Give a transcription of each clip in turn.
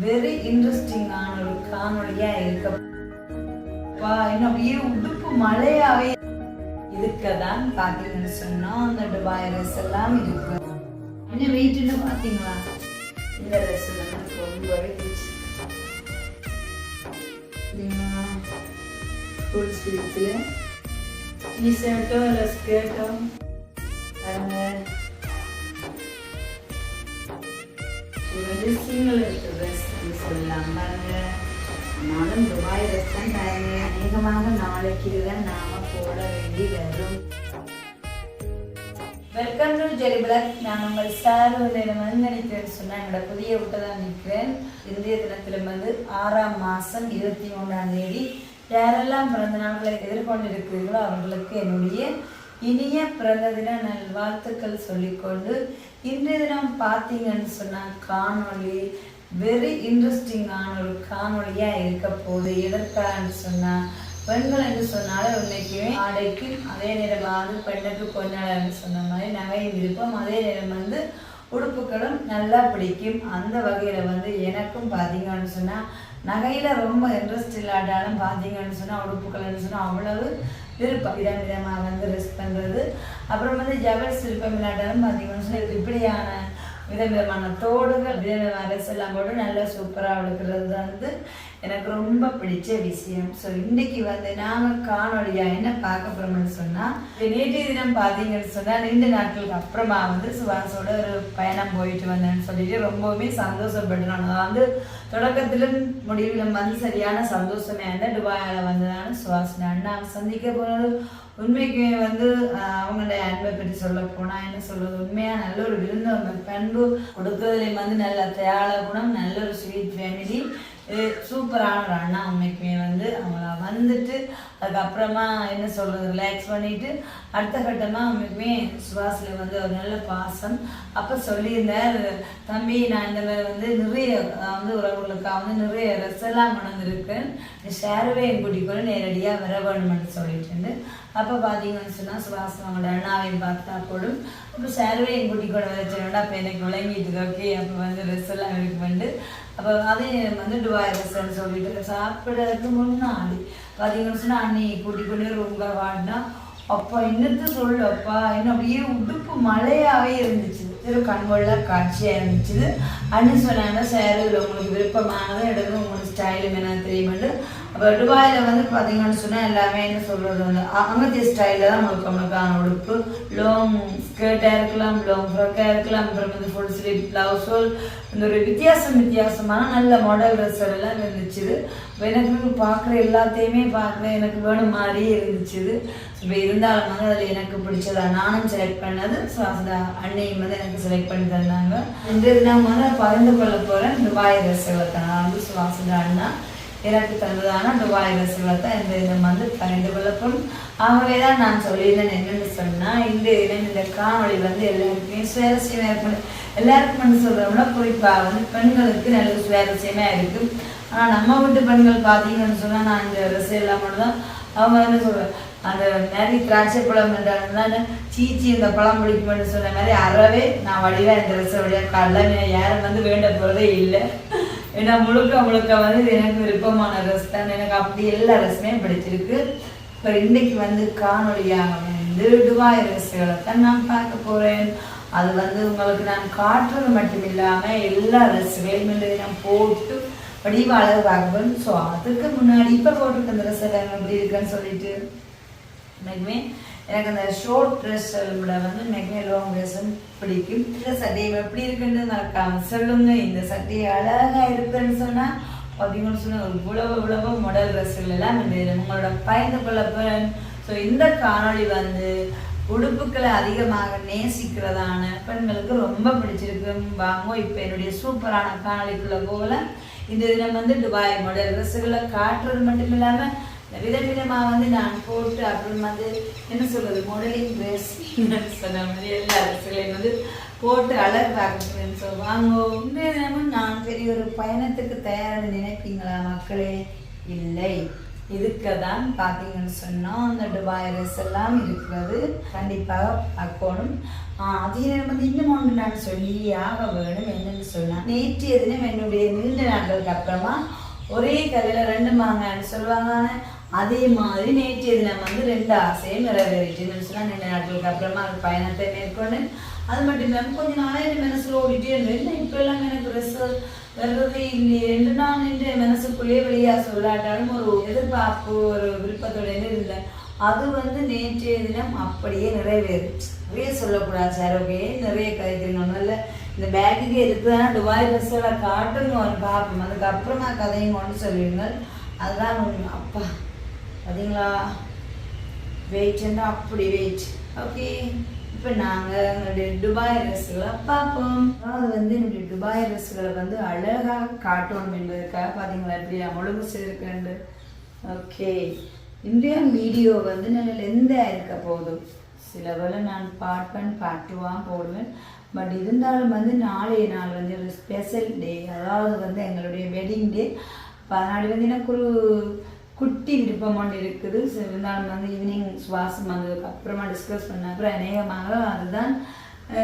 Very இன்ட்ரெஸ்டிங்கான ஒரு காணொலியா இருக்க வா இன்னும் அப்படியே உடுப்பு மழையாவே இருக்கதான் பாத்தீங்கன்னு சொன்னா அந்த துபாய் ட்ரெஸ் எல்லாம் இருக்கு. என்ன வெயிட்னு பாத்தீங்களா இந்த ட்ரெஸ் எனக்கு ரொம்பவே ஃபுல் ஸ்லீவ்ஸில் டிஷர்ட்டோ இல்லை ஸ்கர்ட்டோ சிங்கிள் ட்ரெஸ் சொல்லலாம் நானும் துபாய் ட்ரெஸ் அநேகமாக நாளைக்கு தான் நாம போட வேண்டி வரும். வெல்கம் டு ஜெரி நான் உங்கள் சார் வந்து என்ன வந்து நினைக்கிறேன்னு சொன்னால் என்னோட புதிய விட்டு தான் நிற்கிறேன் இந்திய தினத்தில் வந்து ஆறாம் மாதம் இருபத்தி மூணாம் தேதி யாரெல்லாம் பிறந்த நாட்களை எதிர்கொண்டிருக்கிறீர்களோ அவர்களுக்கு என்னுடைய இனிய பிறந்த தின நல்வாழ்த்துக்கள் சொல்லிக்கொண்டு இன்றைய தினம் பார்த்தீங்கன்னு சொன்னால் காணொளி வெரி இன்ட்ரெஸ்டிங்கான ஒரு காணொளியாக இருக்க போகுது. எதற்கான்னு சொன்னால் பெண்கள் என்று சொன்னாலே உண்மைக்குமே ஆடைக்கும் அதே நேரம் வந்து பெண்ணுக்கு கொண்டாடன்னு சொன்ன மாதிரி நகையும் இருப்போம் அதே நேரம் வந்து உடுப்புகளும் நல்லா பிடிக்கும். அந்த வகையில் வந்து எனக்கும் பார்த்தீங்கன்னு சொன்னால் நகையில் ரொம்ப இன்ட்ரெஸ்ட் இல்லாட்டாலும் பார்த்தீங்கன்னு சொன்னால் உடுப்புகள்னு சொன்னால் அவ்வளவு விருப்பம். விதம் விதமாக வந்து ரெஸ்ட் பண்ணுறது அப்புறம் வந்து ஜவல்ஸ் விருப்பம் இல்லாட்டாலும் பார்த்தீங்கன்னு சொன்னால் இப்படியான விதவிதமான தோடுகள் விதவிதமான ட்ரெஸ் எல்லாம் போட்டு நல்லா சூப்பராக எடுக்கிறது வந்து எனக்கு ரொம்ப பிடிச்ச விஷயம். ஸோ இன்னைக்கு வந்து நாங்கள் காணொலியாக என்ன பார்க்க போகிறோம்னு சொன்னால் நேற்றைய தினம் பார்த்தீங்கன்னு சொன்னால் ரெண்டு நாட்களுக்கு அப்புறமா வந்து சுபாஷோட ஒரு பயணம் போயிட்டு வந்தேன்னு சொல்லிட்டு ரொம்பவுமே சந்தோஷப்பட்டேன் நான் வந்து தொடக்கத்திலும் முடிவிலும் வந்து சரியான சந்தோஷமே அந்த துபாயில் வந்ததான சுபாஷ் அண்ணா சந்திக்க போனது உண்மைக்குமே வந்து அவங்களுடைய அன்பை பற்றி சொல்ல போனா என்ன சொல்றது? உண்மையா நல்ல ஒரு விருந்தவங்க பண்பு கொடுக்கறதுலேயும் வந்து நல்ல தியாள குணம் நல்ல ஒரு ஸ்வீட் ஃபேமிலி சூப்பரான ஒரு அண்ணா உண்மைக்குமே வந்து அவங்கள வந்துட்டு அதுக்கப்புறமா என்ன சொல்றது? ரிலாக்ஸ் பண்ணிட்டு அடுத்த கட்டமாக உண்மைக்குமே சுபாஷில் வந்து ஒரு நல்ல பாசம். அப்போ சொல்லியிருந்தார் தம்பி நான் இந்த மாதிரி வந்து நிறைய வந்து உறவுகளுக்காக வந்து நிறைய ட்ரெஸ் எல்லாம் கொண்டு வந்திருக்கேன். நீ கூட்டிக்கொள்ள கூட்டிக்கொண்டு நேரடியாக வர வேணும்னு சொல்லிட்டு அப்போ பார்த்தீங்கன்னு சொன்னால் சுபாஷ் அவங்களோட அண்ணாவையும் பார்த்தா போடும் அப்போ ஷேர்வையும் கூட்டிக்கொண்டு வச்சிருந்தா அப்போ எனக்கு விளங்கிட்டு ஓகே அப்போ வந்து ட்ரெஸ் எல்லாம் இருக்கு வந்து அப்போ அதையும் வந்து டுவாய் ட்ரெஸ்ன்னு சொல்லிட்டு சாப்பிட்றதுக்கு முன்னாடி பார்த்தீங்கன்னு சொன்னால் அண்ணி கூட்டி கொண்டு ரூம்ல வாடினா அப்பா இன்னத்து சொல்லு அப்பா இன்னும் அப்படியே உடுப்பு மழையாகவே இருந்துச்சு ஒரு கண்கொள்ள காட்சியாக இருந்துச்சு அண்ணி சொன்னாங்க சார் உங்களுக்கு விருப்பமானதை எடுங்க உங்களுக்கு ஸ்டைலும் என்ன தெரியுமென்று அப்போ துபாயில் வந்து பார்த்தீங்கன்னு சொன்னால் எல்லாமே என்ன சொல்கிறது வந்து அ- அங்கத்திய ஸ்டைலில் தான் முழுக்க முழுக்கான உடுப்பு. லாங் ஸ்கர்ட்டாக இருக்கலாம் லாங் ஃப்ராக்காக இருக்கலாம் அப்புறம் வந்து ஃபுல் ஸ்லீவ் ஹோல் இந்த ஒரு வித்தியாசம் வித்தியாசமான நல்ல மாடல் ட்ரெஸ்ஸர் எல்லாம் இருந்துச்சு எனக்கு பார்க்குற எல்லாத்தையுமே பார்க்குற எனக்கு வேணும் மாதிரியே இருந்துச்சு இப்போ இருந்தாலும் வந்து அதில் எனக்கு பிடிச்சதா நானும் செலக்ட் பண்ணது. ஸோ அந்த அன்னையும் வந்து எனக்கு செலக்ட் பண்ணி தந்தாங்க. இந்த நான் வந்து பகிர்ந்து கொள்ள போகிறேன் துபாய் ட்ரெஸ்ஸுகளை தான். வந்து சுவாசந்த அண்ணா. எனக்கு தந்ததான துபாய் ட்ரெஸ்ஸுகளை தான் இந்த இனம் வந்து பகிர்ந்து கொள்ளப்படும் ஆகவே தான் நான் சொல்லியிருந்தேன் என்னென்னு சொன்னால் இந்த இனம் இந்த காணொலி வந்து எல்லாருக்குமே சுவாரஸ்யமாக இருக்கும். எல்லாருக்கும் வந்து சொல்கிறோம்னா குறிப்பாக வந்து பெண்களுக்கு நல்ல சுவாரஸ்யமாக இருக்கும். ஆனால் நம்ம வீட்டு பெண்கள் பார்த்தீங்கன்னு சொன்னால் நான் இந்த ட்ரெஸ் எல்லாம் மட்டும்தான் அவங்க என்ன சொல்கிறேன் அந்த மாதிரி திராட்சை பழம் என்றாங்கன்னா சீச்சி இந்த பழம் பிடிக்கும்னு சொன்ன மாதிரி அறவே நான் வடிவா இந்த ட்ரெஸ்ஸை வழியாக காலைல யாரும் வந்து வேண்ட போகிறதே இல்லை. ஏன்னா முழுக்க முழுக்க வந்து இது எனக்கு விருப்பமான ட்ரெஸ் தான். எனக்கு அப்படி எல்லா ட்ரெஸ்ஸுமே பிடிச்சிருக்கு. இப்போ இன்னைக்கு வந்து காணொலியாக வந்து துபாய் ட்ரெஸ்ஸுகளை தான் நான் பார்க்க போகிறேன் அது வந்து உங்களுக்கு நான் காட்டுறது மட்டும் இல்லாமல் எல்லா ட்ரெஸ்ஸுகளையும் நான் போட்டு வடிவாளர் அழகு ஸோ அதுக்கு முன்னாடி இப்போ போட்டிருக்க அந்த ட்ரெஸ் எல்லாம் எப்படி இருக்குன்னு சொல்லிட்டு. எனக்குமே எனக்கு அந்த ஷோர்ட் ட்ரெஸ் விட வந்து எனக்குமே லாங் ட்ரெஸ்ஸும் பிடிக்கும். இந்த சட்டை எப்படி இருக்குன்னு நான் சொல்லுங்க. இந்த சட்டை அழகா இருக்குன்னு சொன்னா பார்த்தீங்கன்னு சொன்னா இவ்வளவு இவ்வளவு மாடல் ட்ரெஸ்ஸுகள் எல்லாம் உங்களோட பயந்து கொள்ள ஸோ இந்த காணொளி வந்து உடுப்புகளை அதிகமாக நேசிக்கிறதான பெண்களுக்கு ரொம்ப பிடிச்சிருக்கு. வாங்க இப்போ என்னுடைய சூப்பரான காணொளிக்குள்ள போகல இந்த தினம் வந்து துபாய் மாடல் ட்ரெஸ்ஸுகளை காட்டுறது மட்டும் இல்லாமல் விதவிதமாக வந்து நான் போட்டு அப்புறம் வந்து என்ன சொல்வது மாடலிங் ட்ரெஸ் சொன்ன மாதிரி எல்லா ட்ரெஸ்களையும் வந்து போட்டு அலர் பார்க்குறேன் ஸோ உண்மை இன்றைய தினமும் நான் பெரிய ஒரு பயணத்துக்கு தயாராக நினைப்பீங்களா மக்களே? இல்லை. இதுக்கு தான் பார்த்தீங்கன்னு சொன்னால் அந்த துபாய் ட்ரெஸ் எல்லாம் இருக்கிறது. கண்டிப்பாக பார்க்கணும். அதே நேரம் வந்து இன்னும் ஒன்று நான் சொல்லி வேணும் என்னன்னு சொன்னால் நேற்றைய தினம் என்னுடைய நீண்ட நாட்களுக்கு அப்புறமா ஒரே கதையில் ரெண்டு மாங்கன்னு சொல்லுவாங்க. அதே மாதிரி நேற்றைய தினம் வந்து ரெண்டு ஆசையும் நிறைவேறிச்சுன்னு சொன்னால் ரெண்டு நாட்களுக்கு அப்புறமா அந்த பயணத்தை மேற்கொண்டு அது மட்டும் இல்லாமல் கொஞ்ச நாளே என் மனசில் ஓடிட்டே இருந்தேன் என்ன இப்பெல்லாம் எனக்கு ரிசல்ட் வர்றதே இல்லையே என்று நான் என்று மனசுக்குள்ளேயே வெளியே சொல்லாட்டாலும் ஒரு எதிர்பார்ப்பு ஒரு விருப்பத்தோட இருந்தேன் அது வந்து நேற்றைய தினம் அப்படியே நிறைவேறுச்சு. நிறைய சொல்லக்கூடாது சார். ஓகே நிறைய கதைக்கணும் ஒன்றும் இல்லை. இந்த பேக்குக்கு எதுக்குதான் துபாய் ட்ரெஸ்ஸெல்லாம் காட்டுங்க ஒன்று பார்ப்போம் அதுக்கப்புறமா கதையும் கொண்டு சொல்லிடுங்கள். அதுதான் அப்பா. பார்த்தீங்களா வெயிட்னா அப்படி வெயிட் ஓகே இப்போ நாங்கள் எங்களுடைய துபாய் ரசுகளை பார்ப்போம். அதாவது வந்து என்னுடைய துபாய் ரசுகளை வந்து அழகாக காட்டணும் என்பதற்காக பார்த்தீங்களா எப்படி முழுங்கு செய்திருக்கேன் ஓகே இன்றைய வீடியோ வந்து நல்ல லெந்தாக இருக்க போதும் சில நான் பார்ப்பேன் பாட்டுவான் போடுவேன். பட் இருந்தாலும் வந்து நாளைய நாள் வந்து ஒரு ஸ்பெஷல் டே அதாவது வந்து எங்களுடைய வெட்டிங் டே பதினாலு வந்து எனக்கு ஒரு குட்டி விருப்பம் இருக்குது. இருந்தாலும் வந்து ஈவினிங் சுவாசம் வந்ததுக்கு அப்புறமா டிஸ்கஸ் பண்ண அப்புறம் அநேகமாக அதுதான்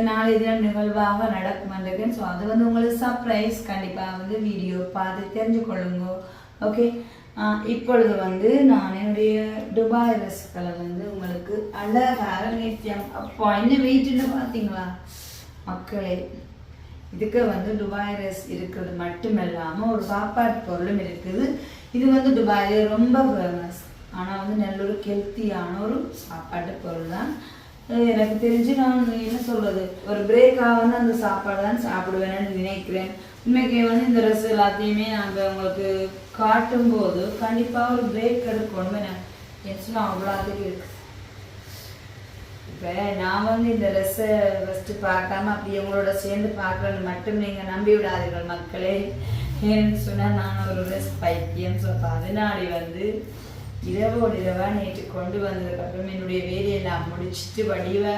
நாளைய தினம் நிகழ்வாக நடக்கும் ஸோ அது வந்து உங்களுக்கு சர்ப்ரைஸ் கண்டிப்பாக வந்து வீடியோ பார்த்து தெரிஞ்சு கொள்ளுங்க ஓகே இப்பொழுது வந்து நான் என்னுடைய துபாய் ட்ரெஸ்களை வந்து உங்களுக்கு அழகாக நித்தியம் அப்போ என்ன வெயிட்டுன்னு பார்த்தீங்களா? மக்களே இதுக்கு வந்து துபாய் ரைஸ் இருக்கிறது மட்டுமில்லாமல் ஒரு சாப்பாடு பொருளும் இருக்குது. இது வந்து துபாயில் ரொம்ப ஃபேமஸ் ஆனால் வந்து நல்ல ஒரு ஹெல்த்தியான ஒரு சாப்பாட்டு பொருள் தான் எனக்கு தெரிஞ்சு நான் என்ன சொல்றது? ஒரு பிரேக்காக வந்து அந்த சாப்பாடு தான் சாப்பிடுவேன்னு நினைக்கிறேன். உண்மைக்கு வந்து இந்த ட்ரெஸ் எல்லாத்தையுமே நாங்கள் உங்களுக்கு காட்டும்போது கண்டிப்பாக ஒரு பிரேக் எடுக்கணும் என்ன அவ்வளோ அதுக்கு இருக்கு இப்போ நான் வந்து இந்த ட்ரெஸ்ஸை ஃபஸ்ட்டு பார்க்காம அப்படி உங்களோட சேர்ந்து பார்க்கணும்னு மட்டும் நீங்கள் நம்பி விடாதீர்கள் மக்களே. ஏன்னு சொன்னால் நான் ஒரு பைத்தியம் ஸோ அதனாடி வந்து இரவோடு இரவாக நேற்று கொண்டு வந்ததுக்கப்புறம் என்னுடைய வேலையெல்லாம் முடிச்சுட்டு வடிவை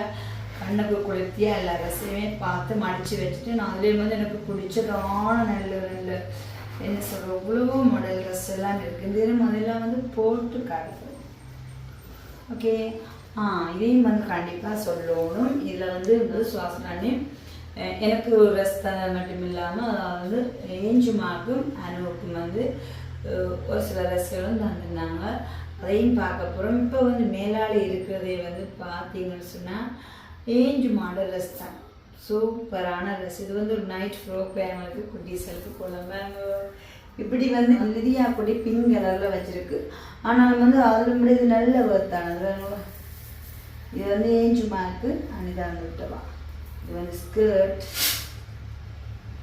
கண்ணுக்கு குளிர்த்தியா எல்லா ரசையுமே பார்த்து மடித்து வச்சுட்டு நான் அதுலேயும் வந்து எனக்கு பிடிச்சதான நல்ல நல்ல என்ன சொல்கிற இவ்வளவோ மாடல் ட்ரெஸ் எல்லாம் இருக்குது இந்த அதெல்லாம் வந்து போட்டு காட்டுது. ஓகே ஆ இதையும் வந்து கண்டிப்பாக சொல்லணும். இதில் வந்து வந்து சுவாசனானே எனக்கு ஒரு ரெஸ்ட் மட்டும் இல்லாமல் அதாவது ஏஞ்சுமாக்கும் அனுவுக்கும் வந்து ஒரு சில ரசிகளும் தந்திருந்தாங்க அதையும் பார்க்க போகிறோம் இப்போ வந்து மேலாளி இருக்கிறதே வந்து பார்த்தீங்கன்னு சொன்னால் ஏஞ்சு மாடல் ரஸ் தான் சூப்பரான ட்ரெஸ் இது வந்து ஒரு நைட் ஃப்ரோக் குட்டி குட்டீஸ்களுக்கு குழம்பு இப்படி வந்து லிதியா கொடி பிங்க் கலரில் வச்சிருக்கு. ஆனாலும் வந்து அதில் முடியாது நல்ல ஒர்த்தானது இது வந்து ஏஞ்சு மார்க்கு அனிதா விட்டவா இது வந்து ஸ்கர்ட்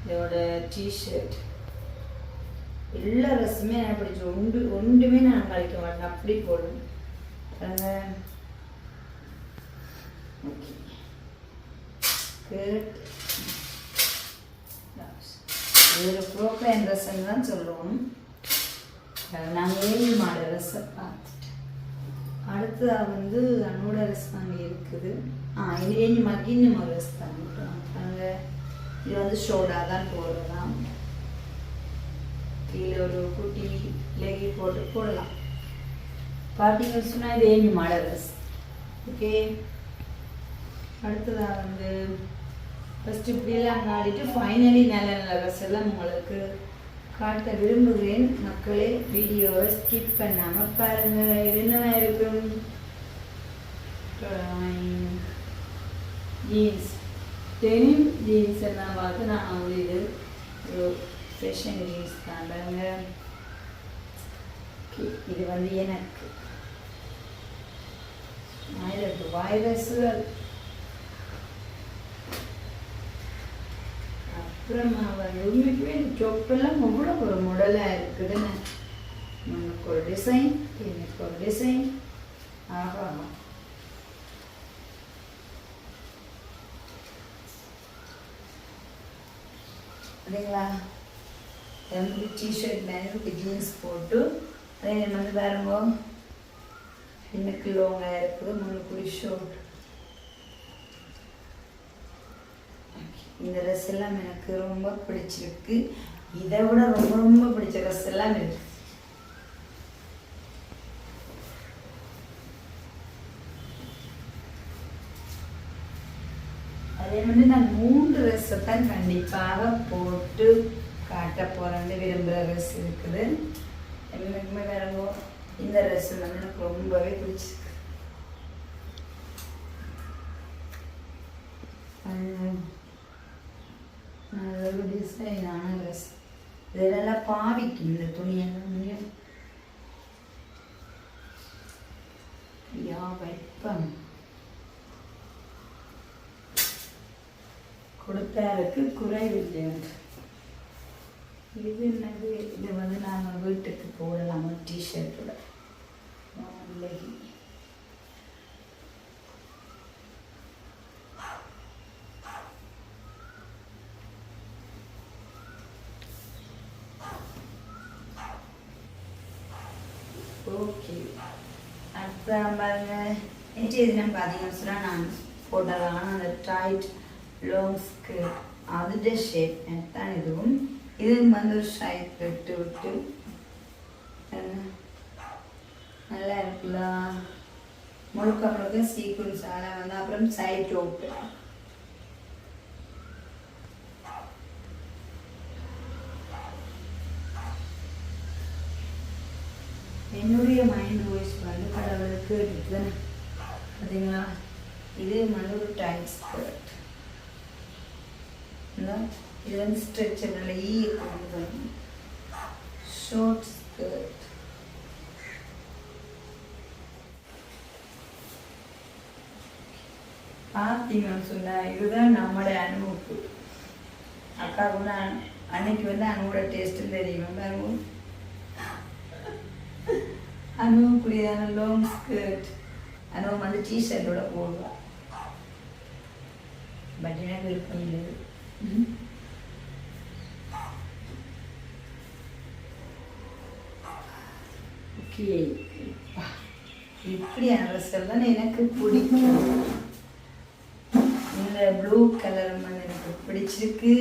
இதோட டிஷர்ட் எல்லா ட்ரெஸ்ஸுமே நான் பிடிச்சி. ஒன்று ஒன்றுமே நான் கழிக்க மாட்டேன். அப்படி போடும் ஓகே ஸ்கர்ட் இது ஒரு ப்ரோக்ளைன் ரசம் தான் சொல்லுவோம். நாங்கள் ஏழு மாடு ட்ரெஸ்ஸை பார்த்துட்டு அடுத்ததாக வந்து அன்னோட ட்ரெஸ் அங்கே இருக்குது. ஒரு ட்ரெஸ் தான் அங்கே இது வந்து ஷோடா தான் போடலாம். கீழே ஒரு குட்டி லெகி போட்டு போடலாம். பார்த்தீங்கன்னு சொன்னால் இது ஏழு மாட ஓகே. அடுத்ததாக வந்து ஃபஸ்ட்டு இப்படியெல்லாம் ஆடிட்டு ஃபைனலி நல்ல நல்ல ட்ரெஸ் எல்லாம் உங்களுக்கு காட்ட விரும்புகிறேன். மக்களே வீடியோவை ஸ்கிப் பண்ணாமல் பாருங்கள் இது என்னவா இருக்கும்? ஜீன்ஸ் டெனிம் ஜீன்ஸ் எல்லாம் பார்த்து நான் வந்து இது ஒரு ஃபேஷன் ஜீன்ஸ் தாண்டாங்க இது வந்து எனக்கு ஆயிரத்து வைரஸுகள் அப்புறமா வந்து உண்மைக்குமே சொப்பெல்லாம் அவ்வளோ ஒரு முடலாக இருக்குதுன்னு உனக்கு ஒரு டிசைன் எனக்கு ஒரு டிசைன் ஆகாமா சரிங்களா? வந்து டிஷர்ட் மேலே ஜீன்ஸ் போட்டு அதே நம்ம வந்து பாருங்க. இன்னைக்கு லோங்காக இருக்குது முன்னுக்குடி ஷோட் இந்த ட்ரெஸ் எல்லாம் எனக்கு ரொம்ப பிடிச்சிருக்கு. இதை விட ரொம்ப ரொம்ப பிடிச்ச ட்ரெஸ் எல்லாம் இருக்கு அதே மாதிரி தான் கண்டிப்பாக போட்டு காட்ட போகிறேன்னு விரும்புகிற ட்ரெஸ் இருக்குது. எல்லாருக்குமே வேறங்கோ இந்த ட்ரெஸ் வந்து எனக்கு ரொம்பவே பிடிச்சிருக்கு. அது நல்ல ஒரு டிசைனான ட்ரெஸ் இதெல்லாம் பாவிக்கும் இந்த துணியெல்லாம் முடியும் கொடுத்தாருக்கு குறைவில்லை. இது என்னது? இது வந்து நாங்கள் வீட்டுக்கு போடலாம்? டிஷர்ட்டோட லெகி ஓகே அப்புறம் பாருங்க. நேற்றைய தினம் பார்த்தீங்கன்னு சொன்னால் நான் போட்டதான அந்த டைட் லோங்ஸ்க்கு ஸ்கர்ட் ஷேப் தான் இதுவும்? இது வந்து ஒரு ஷைட் விட்டு விட்டு நல்லா இருக்குல்ல? முழுக்க முழுக்க சீக்வன்ஸ் ஆனால் வந்து அப்புறம் சைட் ஓட்டு என்னுடைய மைண்ட் வாய்ஸ் வந்து கடவுளுக்கு இருக்குது பார்த்தீங்களா இது வந்து ஒரு பார்த்தீங்களா இது வந்து ஸ்ட்ரெச்சபிள் ஈ கொண்டு ஷார்ட் ஸ்கர்ட் பார்த்தீங்கன்னு சொன்னா இதுதான் நம்மளோட அனுபவம் அக்கா கூட அன்னைக்கு வந்து அனுவோட டேஸ்ட்டு தெரியும் அனுபவம் அனுபவம் கூடியதான லாங் ஸ்கர்ட் அனுபவம் வந்து டிஷர்ட்டோட போடுவா. பட் எனக்கு விருப்பம் இல்லை. ஓகே. இப்படியான அரசல் தான் எனக்கு பிடிக்கும்? இந்த ப்ளூ கலர் மண் எனக்கு பிடிச்சிருக்கு.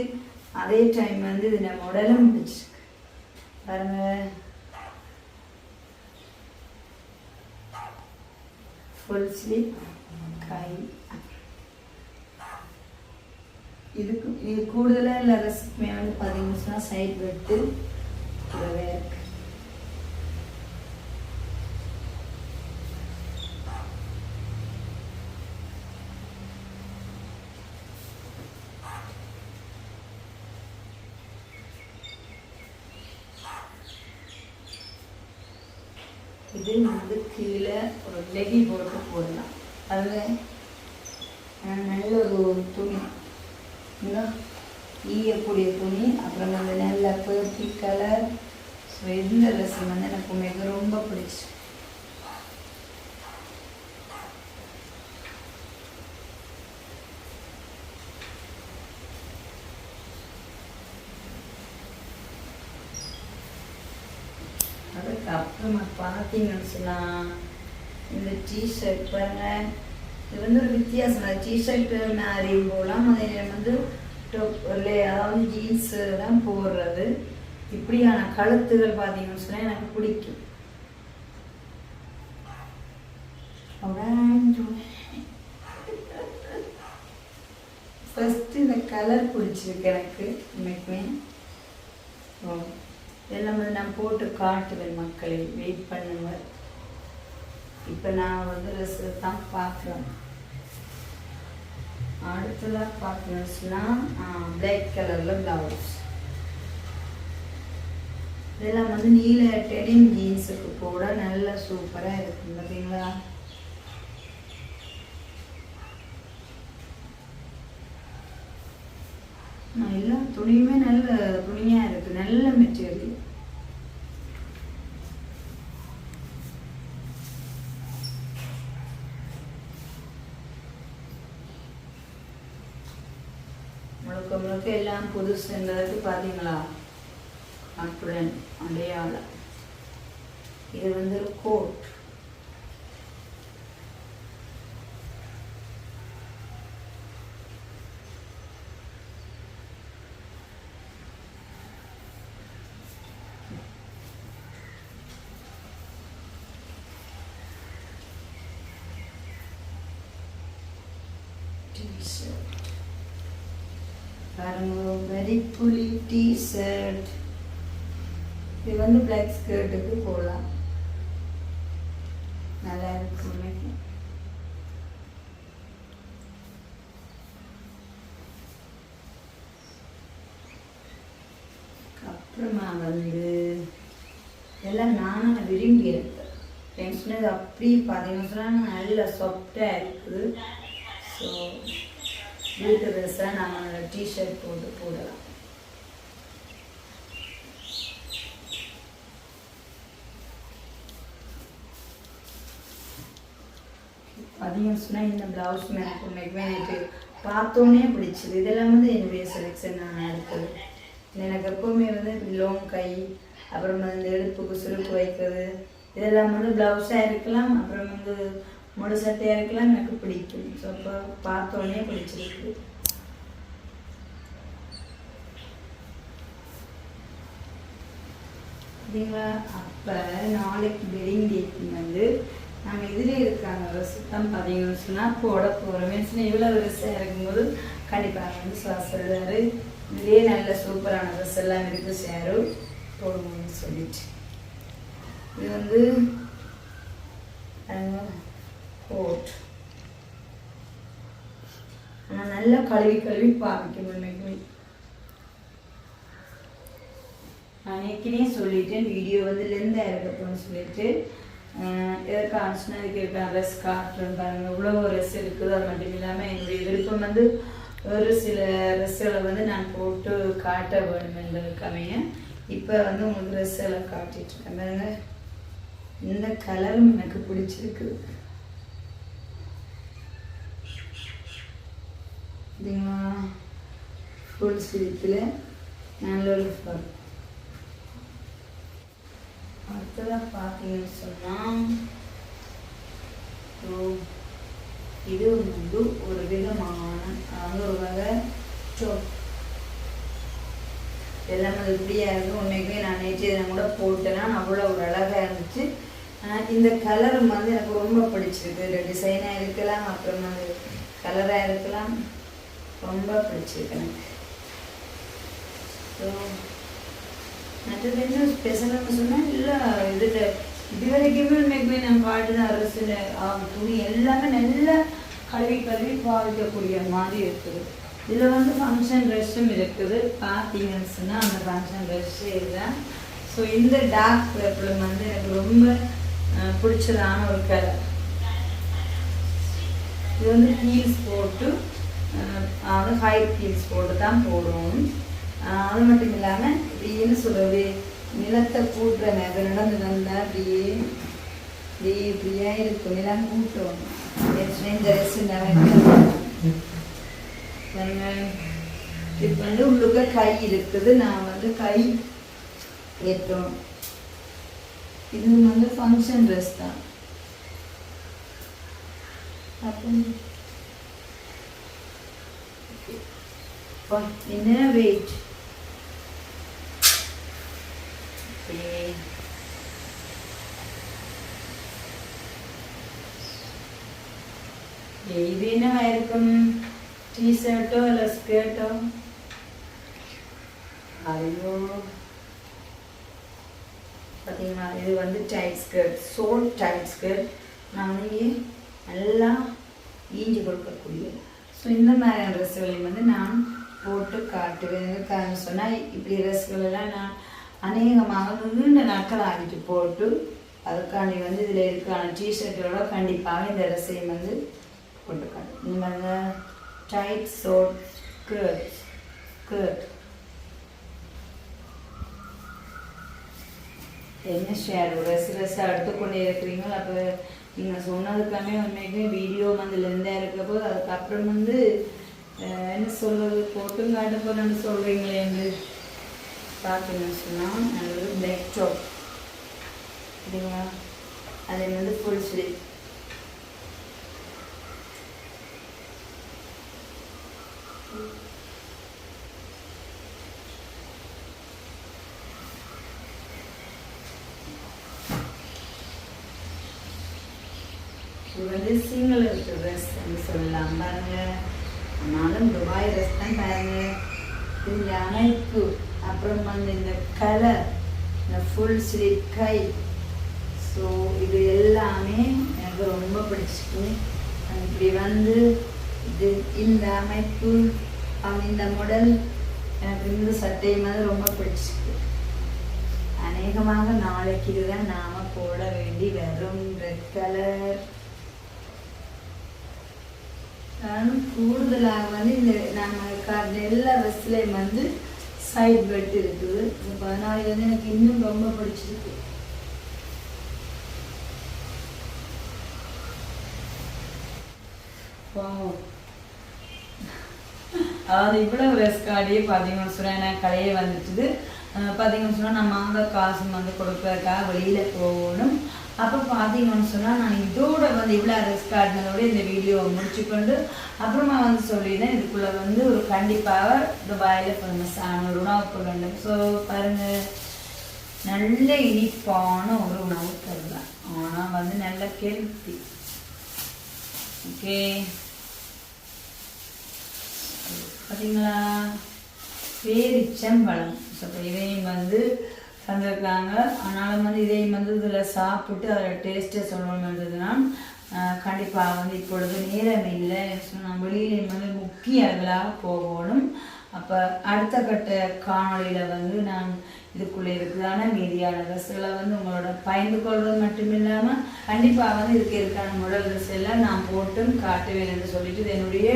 அதே டைம் வந்து இது நம்ம உடலும் பிடிச்சிருக்கு. பாருங்க. ஃபுல் ஸ்லீவ் கை இதுக்கு இது கூடுதலாக இல்லை ரெசிபிமே வந்து பார்த்தீங்கன்னா சைட் வெட்டு கூடவே இருக்கு இது வந்து கீழே ஒரு லெகி போட்டு போடலாம் அதில் நல்ல ஒரு துணி இந்த ஈயக்கூடிய துணி அப்புறம் வந்து நல்ல பேர்த்தி கலர் ஸோ இந்த ட்ரெஸ் வந்து எனக்கு மிக ரொம்ப பிடிச்சி அதுக்கு அப்புறமா பார்த்தீங்கன்னு சொன்னால் இந்த டிஷர்ட் பாருங்கள் இது வந்து ஒரு வித்தியாசம். டிஷர்ட் மாதிரியும் போகலாம் அதே வந்து டொப் இல்லை அதாவது ஜீன்ஸு தான் போடுறது. இப்படியான கழுத்துகள் பார்த்தீங்கன்னு சொன்னால் எனக்கு பிடிக்கும். ஃபஸ்ட்டு இந்த கலர் பிடிச்சிருக்கு எனக்கு. இன்னைக்குமே ஓ. இதெல்லாம் வந்து நான் போட்டு காட்டுவேன் மக்களை வெயிட் பண்ணுங்க இப்போ நான் வந்து ரிசல்ட் தான் பார்க்குறேன் அடுத்ததாக பார்த்தீங்கன்னா பிளாக் கலரில் ப்ளவுஸ் இதெல்லாம் வந்து நீல டெனிம் ஜீன்ஸுக்கு போட நல்ல சூப்பராக இருக்கும் பார்த்தீங்களா நான் எல்லா துணியுமே நல்ல துணியாக இருக்குது நல்ல மெட்டீரியல் முழுக்க முழுக்க எல்லாம் பார்த்தீங்களா? கான்ஃபிடென்ட் அடையாளம். இது வந்து ஒரு கோட் t-shirt பாருங்க வெரி புலி டி ஷர்ட் இது வந்து பிளாக் ஸ்கர்ட்டுக்கு போகலாம் நல்லா இருக்கு அப்புறமா வந்து எல்லாம் நானும் விரும்பி இருக்கேன் டென்ஷன் அப்படி பார்த்தீங்கன்னா நல்ல சாஃப்டாக இருக்குது. ஸோ வீட்டு ட்ரெஸ்ஸாக நம்ம டிஷர்ட் போட்டு போடலாம். அதிகம் சொன்னால் இந்த ப்ளவுஸ் எனக்கு உண்மைக்குமே எனக்கு பார்த்தோன்னே பிடிச்சிது. இதெல்லாம் வந்து என்னுடைய செலெக்ஷன் நான் எடுத்தது. எனக்கு எப்போவுமே வந்து லோங் கை அப்புறம் வந்து இந்த இடுப்புக்கு சுருப்பு வைக்கிறது இதெல்லாம் வந்து ப்ளவுஸாக இருக்கலாம் அப்புறம் வந்து முழு சட்டையாக இருக்கலாம் எனக்கு பிடிக்கும். ஸோ அப்போ பார்த்தோன்னே பிடிச்சிருக்கு. பார்த்தீங்களா? அப்போ நாளைக்கு வெட்டிங் டேட் வந்து நம்ம இதிலே இருக்காங்க. சுத்தம் பார்த்தீங்கன்னு சொன்னால் போட போகிறோம் மீன்ஸ்னா இவ்வளோ ட்ரெஸ்ஸாக இருக்கும்போது கண்டிப்பாக வந்து சுவாச சொல்லுவார் இதுலேயே நல்ல சூப்பரான ட்ரெஸ் எல்லாம் இருக்குது சேரும். போடுவோம்னு சொல்லிட்டு. இது வந்து கோட் ஆனால் நல்லா கழுவி கழுவி பாவிக்கணும் உண்மைக்குமே நான் ஏற்கனவே சொல்லிட்டேன் வீடியோ வந்து லெந்தாக இருக்கட்டும்னு சொல்லிட்டு. எதற்கு ஆச்சுன்னா இருக்கேன் ரெஸ் காட்டுறேன் பாருங்க. இவ்வளோ ரெஸ் இருக்குது அது மட்டும் இல்லாமல் என்னுடைய விருப்பம் வந்து ஒரு சில ட்ரெஸ்ஸுகளை வந்து நான் போட்டு காட்ட வேணும் என்பதற்காமைய இப்போ வந்து உங்களுக்கு ரெஸ்ஸெல்லாம் எல்லாம் காட்டிட்டு பாருங்க. இந்த கலரும் எனக்கு பிடிச்சிருக்கு. ஃபுல் ஸ்லீப்பில் நல்ல ஒரு ஃபார்ம் அடுத்ததாக பார்த்தீங்கன்னு சொன்னால் இது வந்து ஒரு விதமான அதாவது ஒரு வகை top. எல்லாமே அது இப்படியா இருக்கு உண்மைக்குமே நான் நேற்று இதை கூட போட்டேன்னா அவ்வளோ ஒரு அழகாக இருந்துச்சு இந்த கலரும் வந்து எனக்கு ரொம்ப பிடிச்சிருக்கு இந்த டிசைனாக இருக்கலாம் அப்புறம் அது கலராக இருக்கலாம் ரொம்ப பிடிச்சிருக்கு எனக்கு ஸோ மற்றது என்ன ஸ்பெஷல்னு சொன்னால் இல்லை இதில் இது வரைக்குமே உண்மைக்குமே நான் பாட்டுதான் அரசில் துணி எல்லாமே நல்லா கழுவி கழுவி பாவிக்கக்கூடிய மாதிரி இருக்குது இதில் வந்து ஃபங்க்ஷன் ட்ரெஸ்ஸும் இருக்குது பார்த்தீங்கன்னு சொன்னால் அந்த ஃபங்க்ஷன் ட்ரெஸ்ஸு இதுதான் ஸோ இந்த டார்க் பர்பிள் வந்து எனக்கு ரொம்ப அஹ், பிடிச்சதான ஒரு கலர் இது வந்து ஹீல்ஸ் போட்டு அதாவது ஹை ஹீல்ஸ் போட்டு தான் போடுவோம் அது மட்டும் இல்லாமல் இப்படின்னு சொல்கிறது நிலத்தை கூட்டுற நேரம் நடந்து வந்தால் அப்படியே இப்படியே இப்படியே இருக்கும். நிலம் கூட்டுவோம் இந்த ட்ரெஸ் இப்போ வந்து உள்ளுக்க கை இருக்குது. நான் வந்து கை ஏற்றோம். இது வந்து ஃபங்க்ஷன் ட்ரெஸ் தான். அப்போ என்ன வெயிட் இது என்னவா டீஷர்ட்டோ இல்லை ஸ்கர்ட்டோ ஐயோ பார்த்தீங்களா இது வந்து டைட் ஸ்கர்ட் சோல் டைட் ஸ்கர்ட் நான் வந்து இங்கே நல்லா ஈஞ்சி கொடுக்கக்கூடிய. ஸோ இந்த மாதிரியான ட்ரெஸ்ஸுகளையும் வந்து நான் போட்டு காட்டுவேன். எதுக்காக சொன்னால் இப்படி ட்ரெஸ்கள் எல்லாம் நான் அநேகமாக நீண்ட நாட்கள் ஆகிட்டு போட்டு அதுக்காண்டி வந்து இதில் இருக்கான டிஷர்ட்டோட கண்டிப்பாக இந்த ட்ரெஸ்ஸையும் வந்து போட்டு இந்த மாதிரி டைட் சோட் ஸ்கர்ட் ஸ்கர்ட் என்ன ஷேர் ட்ரெஸ் ட்ரெஸ்ஸாக எடுத்துக்கொண்டே இருக்கிறீங்களோ அப்போ நீங்கள் சொன்னதுக்காமே உண்மைக்குமே வீடியோ வந்து லெந்தாக இருக்கப்போ அதுக்கப்புறம் வந்து என்ன சொல்கிறது போட்டும் காட்ட போகிறேன்னு சொல்கிறீங்களே என்று பார்த்தீங்கன்னு சொன்னால் நல்லது பிளாக் டாப் சரிங்களா? அதே வந்து ஃபுல் ஸ்லீவ் இது வந்து சிங்கள ட்ரெஸ் என்று சொல்லலாம். பாருங்க. ஆனாலும் துபாய் ட்ரெஸ் தான் பாருங்க. இது அமைப்பு அப்புறம் வந்து இந்த கலர் இந்த ஃபுல் ஸ்லீவ் கை. ஸோ இது எல்லாமே எனக்கு ரொம்ப பிடிச்சிருக்கு. இப்படி வந்து இது இந்த அமைப்பு இந்த மாடல் எனக்கு இந்த சட்டை மாதிரி ரொம்ப பிடிச்சிருக்கு. அநேகமாக நாளைக்கு இதுதான் நாம போட வேண்டி வரும் ரெட் கலர் ஆனால் கூடுதலாக வந்து இந்த நம்ம காட்டின எல்லா பஸ்லேயும் வந்து சைட் பெட் இருக்குது இந்த பதினாலு வந்து எனக்கு இன்னும் ரொம்ப பிடிச்சிருக்கு. Wow. அதாவது இவ்வளவு ரெஸ்கார்டே பார்த்தீங்கன்னு சொன்னால் எனக்கு கடையே வந்துட்டுது. அஹ் பார்த்தீங்கன்னு சொன்னால் நம்ம அங்கே காசு வந்து கொடுக்கறதுக்காக வெளியில் போகணும். அப்போ பார்த்தீங்கன்னு சொன்னால் நான் இதோட வந்து இவ்வளோ ரெஸ்கார்டினதோட இந்த வீடியோவை முடிச்சுக்கொண்டு அப்புறமா வந்து சொல்லியிருந்தேன் இதுக்குள்ளே வந்து ஒரு கண்டிப்பாக துபாயில் ஃபேமஸான ஒரு உணவு பொருள். ஸோ பாருங்கள் நல்ல இனிப்பான ஒரு உணவு பொருள் ஆனால் வந்து நல்ல கெல்த்தி ஓகே பார்த்தீங்களா பேரிச்சம்பழம். ஸோ இப்போ இதையும் வந்து தந்திருக்காங்க. ஆனாலும் வந்து இதையும் வந்து இதில் சாப்பிட்டு அதில் டேஸ்ட்டை சொல்லணுன்றதுனா கண்டிப்பாக வந்து இப்பொழுது நேரம் இல்லை. நான் வெளியிலையும் வந்து முக்கிய அளவிலாக போகணும். அப்போ அடுத்த கட்ட காணொலியில் வந்து நான் இதுக்குள்ளே இருக்குதான மீதியான ட்ரெஸ்ஸுகளை வந்து உங்களோட பயந்து கொள்வது மட்டும் இல்லாமல் கண்டிப்பாக வந்து இதுக்கு இருக்கான முதல் ட்ரெஸ் எல்லாம் நான் போட்டும் காட்டுவேன் என்று சொல்லிட்டு இது என்னுடைய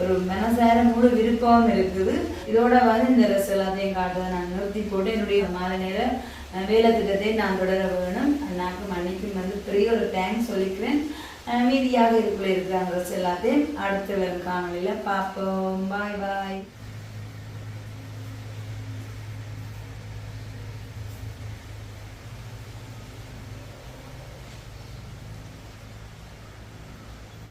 ஒரு மனசார முழு விருப்பம் இருக்குது. இதோட வந்து இந்த ட்ரெஸ் எல்லாத்தையும் காட்டுறதை நான் நிறுத்தி போட்டு என்னுடைய மாத நேர வேலை திட்டத்தை நான் தொடர வேணும். அண்ணாக்கு மன்னிக்கும் வந்து பெரிய ஒரு தேங்க்ஸ் சொல்லிக்கிறேன். மீதியாக இருக்குள்ள இருக்கிற ட்ரெஸ் எல்லாத்தையும் அடுத்த வரும் காணொலியில் பார்ப்போம். பாய் பாய்